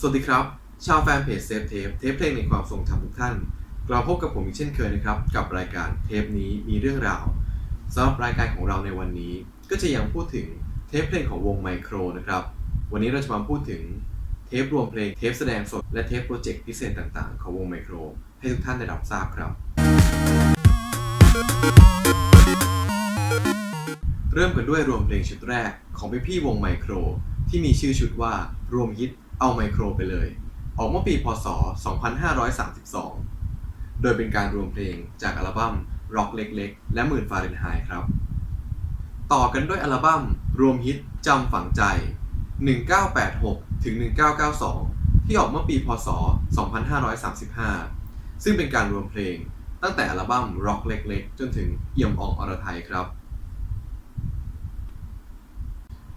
สวัสดีครับ ชาวแฟนเพจเซฟเทปเทปเพลงในความทรงจำทุกท่านกลับมาพบกับผมอีกเช่นเคยนะครับ กับรายการเทปนี้มีเรื่องราวสำหรับรายการของเราในวันนี้ ก็จะยังพูดถึงเทปเพลงของวงไมโครนะครับ วันนี้เราจะมาพูดถึงเทปรวมเพลงเทปแสดงสด และเทปโปรเจกต์พิเศษต่างๆ ของวงไมโคร ให้ทุกท่านได้รับทราบครับ เริ่มกันด้วยรวมเพลงชุดแรกของพี่พี่วงไมโคร ที่มีชื่อชุดว่ารวมฮิตเอาไมโครไปเลย ออกเมื่อปีพศ 2532 โดยเป็นการรวมเพลงจากอัลบั้ม Rock เล็กๆ และหมื่นฟาเรนไฮต์ครับ ต่อกันด้วยอัลบั้มรวมฮิตจำฝังใจ 1986 ถึง 1992 ที่ออกเมื่อปีพศ 2535 ซึ่งเป็นการรวมเพลงตั้งแต่อัลบั้ม Rock เล็กๆ จนถึงเอี่ยมอ่องอรไทยครับ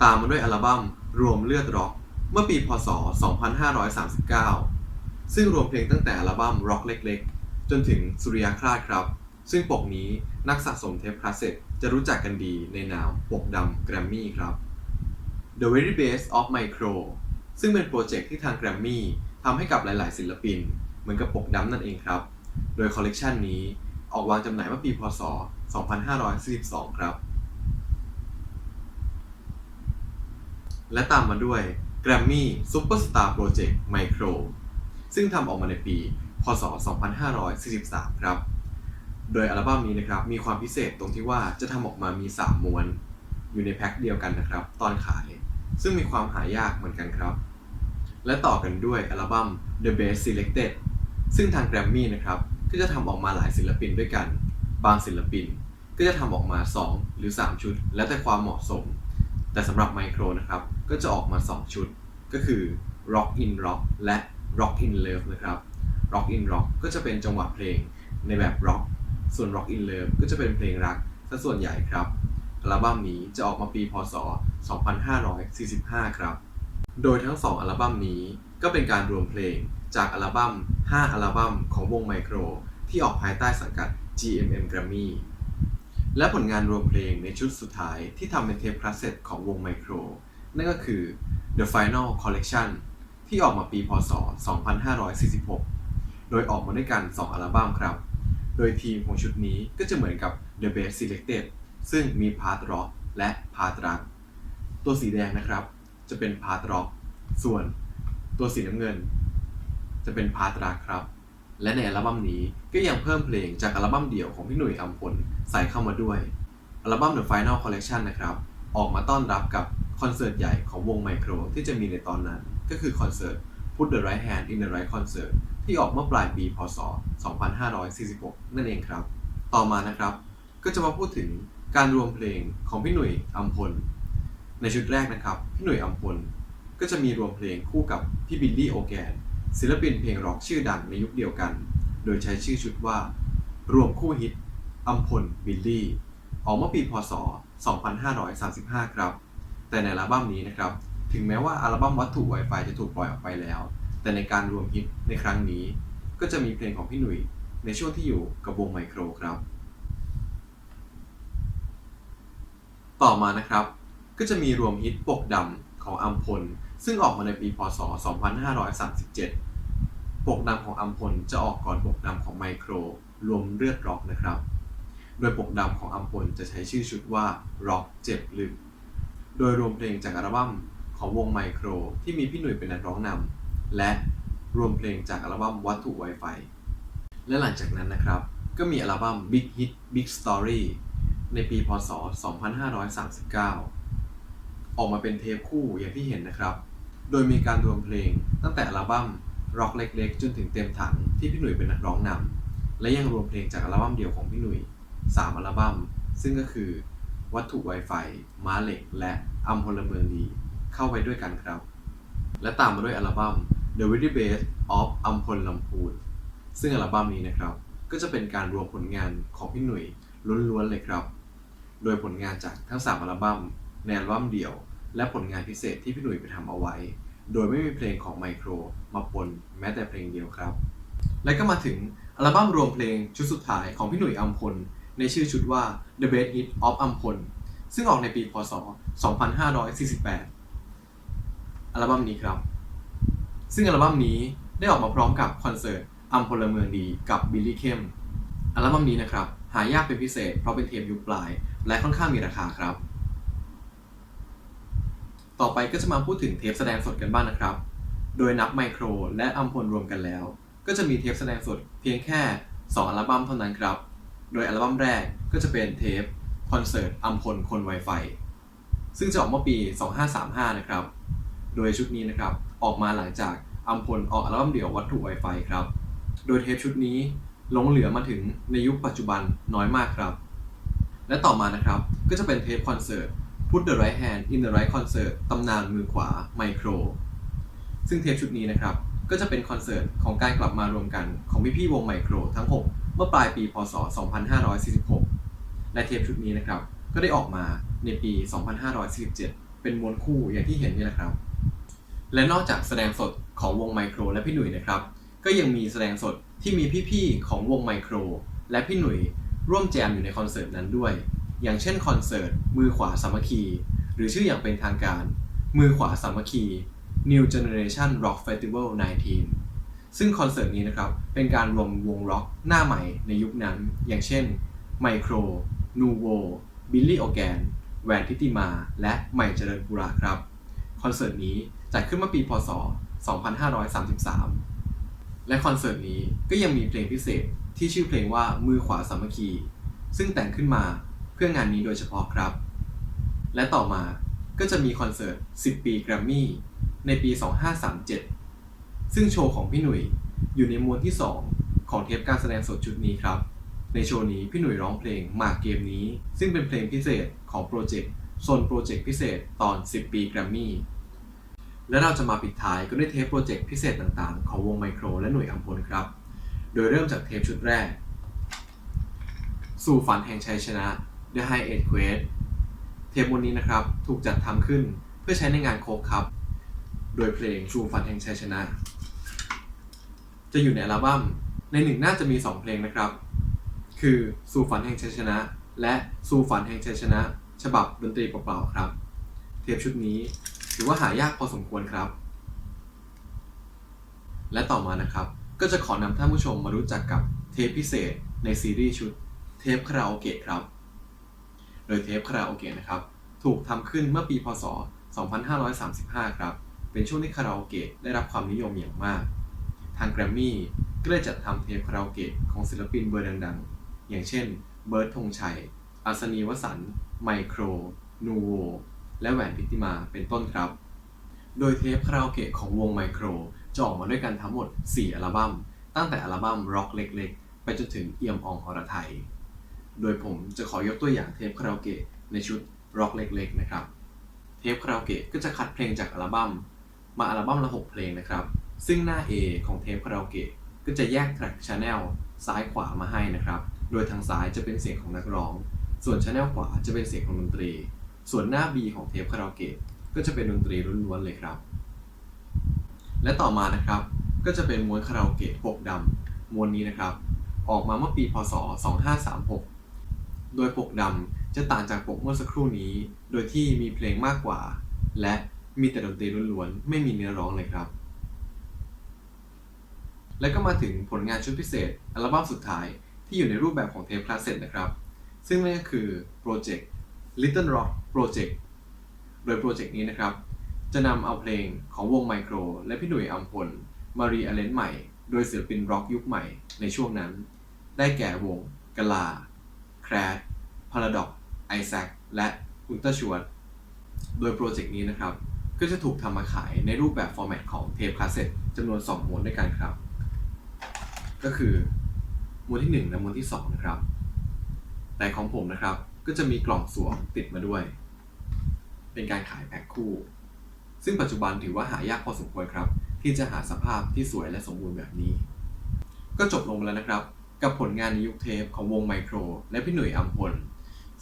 ตามมาด้วยอัลบั้มรวมเลือดร็อกเมื่อปีพศ 2539 ซึ่งรวมเพลงตั้งแต่อัลบั้มร็อกเล็กๆ จนถึงสุริยคราชครับ ซึ่งปกนี้นักสะสมเทปคาสเซ็ตจะรู้จักกันดีในนามปกดำแกรมมี่ครับ The Very Best of Micro ซึ่งเป็นโปรเจกต์ที่ทางแกรมมี่ทำให้กับหลายๆ ศิลปิน เหมือนกับปกดำนั่นเองครับ โดยคอลเลกชันนี้ออกวางจำหน่ายเมื่อปีพศ 2542 ครับ และตามมาด้วย Grammy Superstar Project Micro ซึ่งทำออกมาในปี พศ 2543 ครับ โดยอัลบั้มนี้นะครับมีความพิเศษตรงที่ว่าจะทำออกมามี 3 ม้วน อยู่ในแพ็คเดียวกันนะครับ ตอนขาย ซึ่งมีความหายากเหมือนกันครับ และต่อกันด้วยอัลบั้ม The Best Selected ซึ่งทาง Grammy นะครับก็จะทำออกมาหลายศิลปินด้วยกัน บางศิลปินก็จะทำออกมา 2 หรือ 3 ชุด แล้วแต่ความเหมาะสม แต่สำหรับไมโครนะครับ ก็จะออกมา 2 ชุด ก็คือ Rock in Rock และ Rock in Love นะครับ Rock in Rock ก็จะเป็นจังหวะเพลงในแบบ Rock ส่วน Rock in Love ก็จะเป็นเพลงรักซะส่วนใหญ่ครับ อัลบั้มนี้จะออกมาปี พศ 2545 ครับ โดยทั้ง 2 อัลบั้มนี้ก็เป็นการรวมเพลงจากอัลบั้ม 5 อัลบั้มของวงไมโคร ที่ออกภายใต้สังกัด GMM Grammy และผลงานรวมเพลงในชุดสุดท้ายที่ทำเป็นเทปคาสเซ็ตของวงไมโคร นั่นก็คือ The Final Collection ที่ออกมาปีพศ 2546 โดยออกมาด้วยกัน 2 อัลบั้มครับ โดยทีมของชุดนี้ก็จะเหมือนกับ The Best Selected ซึ่งมีพาร์ทร็อกและพาร์ทรักตัวสีแดงนะครับ จะเป็นพาร์ทร็อก ส่วนตัวสีน้ำเงิน จะเป็นพาร์ทรักครับ และในอัลบั้มนี้ก็ยังเพิ่มเพลงจากอัลบั้มเดี่ยวของพี่หนุ่ยอัมพลใส่เข้ามาด้วย อัลบั้ม The Final Collection นะครับ ออกมาต้อนรับกับคอนเสิร์ตใหญ่ของวงไมโครที่จะมีในตอนนั้น ก็คือคอนเสิร์ต Put the Right Hand in the Right Concert ที่ออกเมื่อปลายปีพศ 2546 นั่นเองครับ ต่อมานะครับ ก็จะมาพูดถึงการรวมเพลงของพี่หนุ่ยอัมพล ในชุดแรกนะครับ พี่หนุ่ยอัมพลก็จะมีรวมเพลงคู่กับพี่บิลลี่โอแกน ศิลปินเพลงร็อกชื่อดังในยุคเดียวกัน โดยใช้ชื่อชุดว่า รวมคู่ฮิตอัมพลบิลลี่ ออกเมื่อปีพศ 2535 ครับ แต่ในอัลบั้มนี้นะครับ ถึงแม้ว่าอัลบั้มวัตถุ Wi-Fi จะถูกปล่อยออกไปแล้ว แต่ในการรวมฮิตในครั้งนี้ ก็จะมีเพลงของพี่หนุ่ยในช่วงที่อยู่กับวงไมโครครับ ต่อมานะครับ ก็จะมีรวมฮิตปกดำของอัมพล ซึ่งออกมาในปีพศ 2537 ปกดำของอัมพลจะออกก่อนปกดำของไมโครรวมเลือดร็อกนะครับ โดยปกดำของอัมพลจะใช้ชื่อชุดว่าร็อกเจ็บลึก โดยรวมเพลงจากอัลบั้มของวงไมโครที่มีพี่หนุ่ยเป็นนักร้องนำและรวมเพลงจากอัลบั้มวัตถุ Wi-Fi และหลังจากนั้นนะครับ ก็มีอัลบั้ม Big Hit Big Story ในปีพศ 2539 ออกมาเป็นเทปคู่อย่างที่เห็นนะครับ โดยมีการรวมเพลงตั้งแต่อัลบั้ม Rock เล็ก ๆ จนถึงเต็มถังที่พี่หนุ่ยเป็นนักร้องนำและยังรวมเพลงจากอัลบั้มเดียวของพี่หนุ่ย3อัลบั้ม ซึ่งก็คือ วัตถุ Wi-Fi ม้าเหล็ก และอัมพลเมืองดีเข้าไว้ด้วยกันครับ และตามมาด้วยอัลบั้ม The Very Best of อัมพลลำพูนซึ่งอัลบั้มนี้นะครับ ก็จะเป็นการรวมผลงานของพี่หนุ่ยล้วนๆเลยครับ โดยผลงานจากทั้ง 3 อัลบั้มในอัลบั้มเดี่ยว และผลงานพิเศษที่พี่หนุ่ยไปทำเอาไว้ โดยไม่มีเพลงของไมโครมาปนแม้แต่เพลงเดียวครับ และก็มาถึงอัลบั้มรวมเพลงชุดสุดท้ายของพี่หนุ่ยอัมพล ในชื่อชุดว่า The Best Hit of อัมพล ซึ่งออกในปีพศ 2548 อัลบั้มนี้ครับ ซึ่งอัลบั้มนี้ได้ออกมาพร้อมกับคอนเสิร์ตอัมพลเมืองดีกับบิลลี่เข้มอัลบั้มนี้นะครับ หายากเป็นพิเศษเพราะเป็นเทปยุคปลาย และค่อนข้างมีราคาครับ ต่อไปก็จะมาพูดถึงเทปแสดงสดกันบ้างนะครับ โดยนับไมโครและอัมพลรวมกันแล้ว ก็จะมีเทปแสดงสดเพียงแค่ 2 อัลบั้มเท่านั้นครับ โดยอัลบั้มแรกก็จะเป็นเทปคอนเสิร์ตอัมพลคนไวไฟ ซึ่งจะออกเมื่อปี 2535 นะครับ โดยชุดนี้นะครับออกมาหลังจากอัมพลออกอัลบั้มเดี่ยววัตถุไวไฟครับ โดยเทปชุดนี้หลงเหลือมาถึงในยุคปัจจุบันน้อยมากครับ และต่อมานะครับก็จะเป็นเทปคอนเสิร์ต Put the right hand in the right concert ตำนานมือขวาไมโคร ซึ่งเทปชุดนี้นะครับ ก็จะเป็นคอนเสิร์ตของการกลับมารวมกันของพี่ๆวงไมโครทั้ง 6 เมื่อปลายปีพศ 2546 และเทปชุดนี้นะครับ ก็ได้ออกมาในปี 2547 เป็นม้วนคู่อย่างที่เห็นนี่แหละครับ และนอกจากแสดงสดของวงไมโครและพี่หนุ่ยนะครับ ก็ยังมีแสดงสดที่มีพี่ๆของวงไมโครและพี่หนุ่ยร่วมแจมอยู่ในคอนเสิร์ตนั้นด้วย อย่างเช่นคอนเสิร์ตมือขวาสามัคคี หรือชื่ออย่างเป็นทางการ มือขวาสามัคคี New Generation Rock Festival 19 ซึ่งคอนเสิร์ตนี้นะครับ เป็นการรวมวงร็อกหน้าใหม่ในยุคนั้น อย่างเช่นไมโครนูโวบิลลี่โอแกนแวนทิติมา และใหม่เจริญปุระครับ คอนเสิร์ตนี้จัดขึ้นเมื่อปีพศ 2533 และคอนเสิร์ตนี้ก็ยังมีเพลงพิเศษที่ชื่อเพลงว่ามือขวาสามัคคี ซึ่งแต่งขึ้นมา พื่องานนี้โดยเฉพาะครับ และต่อมาก็จะมีคอนเสิร์ต 10 ปีแกรมมี่ในปี 2537 ซึ่งโชว์ของพี่หนุ่ยอยู่ในมวลที่ 2 ของเทปการแสดงสดชุดนี้ครับ ในโชว์นี้พี่หนุ่ยร้องเพลงหมากเกมนี้ ซึ่งเป็นเพลงพิเศษของโปรเจกต์โซนโปรเจกต์พิเศษตอน 10 ปีแกรมมี่และเราจะมาปิดท้ายก็ด้วยเทปโปรเจกต์พิเศษต่างๆ ของวงไมโครและหน่วยอัมพลครับ โดยเริ่มจากเทปชุดแรก สู่ฝันแห่งชัยชนะ The High End Quest เทปวันนี้นะครับถูกจัดทำขึ้นเพื่อใช้ในงานโคกครับ โดยเพลงสู่ฝันแห่งชัยชนะ จะอยู่ในอัลบั้มในหนึ่งน่าจะมี 2 เพลงนะครับ คือสู่ฝันแห่งชัยชนะ และสู่ฝันแห่งชัยชนะ ฉบับดนตรีเปล่าๆครับ เทปชุดนี้ถือว่าหายากพอสมควรครับ และต่อมานะครับ ก็จะขอนำท่านผู้ชมมารู้จักกับเทปพิเศษในซีรีส์ชุดเทปคาราโอเกะครับ ดยเทปคาราโอเกะนะครับ ถูกทำขึ้นเมื่อปีพศ 2535 ครับ เป็นช่วงที่คาราโอเกะได้รับความนิยมอย่างมาก ทางแกรมมี่ก็เลยจัดทำเทปคาราโอเกะของศิลปินเบอร์ดังๆ อย่างเช่น เบิร์ดธงชัย อัศนีวสันต์ไมโคร นูโว และแหวนพิติมาเป็นต้นครับ โดยเทปคาราโอเกะของวงไมโครจะออกมาด้วยกันทั้งหมด 4 อัลบั้ม ตั้งแต่อัลบั้มร็อกเล็กๆ ไปจนถึงเอี่ยมอองอรไทย โดยผมจะขอยกตัวอย่างเทปคาราโอเกะในชุดร็อกเล็กๆนะครับ เทปคาราโอเกะก็จะคัดเพลงจากอัลบั้ม มาอัลบั้มละ 6 เพลงนะครับ ซึ่งหน้า A ของเทปคาราโอเกะก็จะแยกแทร็กช n แนลซ้ายขวามาให้นะครับ โดยทางซ้ายจะเป็นเสียงของนักร้อง ส่วนช n แนลขวาจะเป็นเสียงของดนตรี ส่วนหน้า B ของเทปคาราโอเกะก็จะเป็นดนตรีล้วนๆเลยครับ และต่อมานะครับ ก็จะเป็นม้วนคาราโอเกะปกดำม้วนนี้นะครับ ออกมาเมื่อปีพศ 2536 โดยปกดำจะต่างจากปกเมื่อสักครู่นี้ โดยที่มีเพลงมากกว่า และมีแต่ดนตรีล้วนๆ ไม่มีเนื้อร้องเลยครับ และก็มาถึงผลงานชุดพิเศษ อัลบั้มสุดท้ายที่อยู่ในรูปแบบของเทปคลาสเซ็ตนะครับ ซึ่งนั่นก็คือโปรเจกต์ Little Rock Project โดยโปรเจกต์นี้นะครับ จะนำเอาเพลงของวงไมโคร และพี่หนุ่ยอัมพล มารีอเลนใหม่ โดยศิลปินร็อกยุคใหม่ในช่วงนั้น ได้แก่วงกลา แครดพาราดอกไอแซคและอุลตราชวดโดยโปรเจกต์นี้นะครับ ก็จะถูกทำมาขายในรูปแบบฟอร์แมตของเทปคาสเซ็ตจำนวน 2ม้วนด้วยกันครับ ก็คือม้วนที่ 1 และม้วนที่ 2 นะครับ แต่ของผมนะครับก็จะมีกล่องสวมติดมาด้วย เป็นการขายแพ็คคู่ ซึ่งปัจจุบันถือว่าหายากพอสมควรครับ ที่จะหาสภาพที่สวยและสมบูรณ์แบบนี้ ก็จบลงแล้วนะครับ กับผลงานในยุคเทปของวงไมโคร และพี่หนุ่ยอัมพล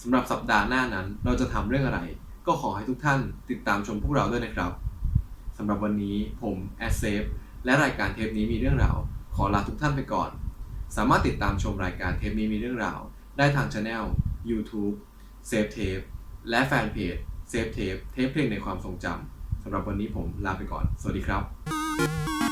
สำหรับสัปดาห์หน้านั้นเราจะทำเรื่องอะไร ก็ขอให้ทุกท่านติดตามชมพวกเราด้วยนะครับสำหรับวันนี้ผมแอดเซฟและรายการเทปนี้มีเรื่องราว ขอลาทุกท่านไปก่อน สามารถติดตามชมรายการเทปนี้มีเรื่องราว ได้ทางช anel YouTube Save Tape และแฟนเพจเซฟเทปเทปเพลงในความทรงจำสำหรับวันนี้ผมลาไปก่อน สวัสดีครับ